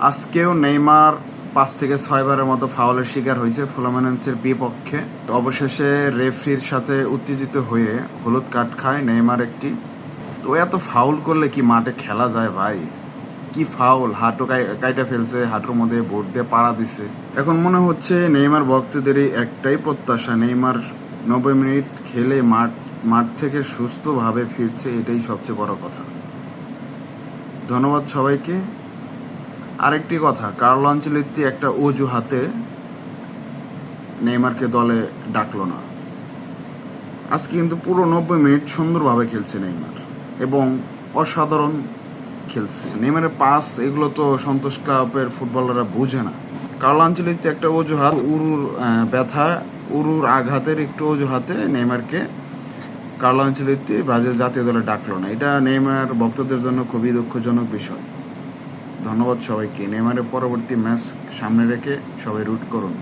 আজকেও নেইমার পাঁচ থেকে ছয়বারের মতো ফাউলের শিকার হয়েছে ফ্লোমেনেন্সের বিপক্ষে। অবশেষে রেফরির সাথে উত্তেজিত হয়ে হলুদ কার্ড খায় নেইমার একটি। তো এত ফাউল করলে কি মাঠে খেলা যায় ভাই? কি ফাউল? হাঁটু কাইটা ফেলছে, হাঁটুর মধ্যে বোর্ড দিয়ে পাড়া দিছে। এখন মনে হচ্ছে নেইমার ভক্তদেরই একটাই প্রত্যাশা, নেইমার নব্বই মিনিট খেলে মাঠ মাঠ থেকে সুস্থভাবে ফিরছে, এটাই সবচেয়ে বড় কথা। ধন্যবাদ সবাইকে। আরেকটি কথা, কার্ল আঞ্চলিকটি একটা অজুহাতে নেইমারকে দলে ডাকলো না। আজকে কিন্তু পুরো নব্বই মিনিট সুন্দরভাবে খেলছে নেইমার এবং অসাধারণ খেলছে। নেইমারের পাস, এগুলো তো সন্তোষ ক্লাবের ফুটবলাররা বুঝে না। কার্ল আঞ্চলিকতে একটা অজুহাত, উরুর ব্যথা, উরুর আঘাতের একটু অজুহাতে নেইমারকে কার্ল আঞ্চলিকতে ব্রাজিল জাতীয় দলে ডাকলো না। এটা নেইমার ভক্তদের জন্য খুবই দুঃখজনক বিষয়। ধন্যবাদ সবাইকে। নেমারের পরবর্তী ম্যাচ সামনে রেখে সবাই রুট করুন।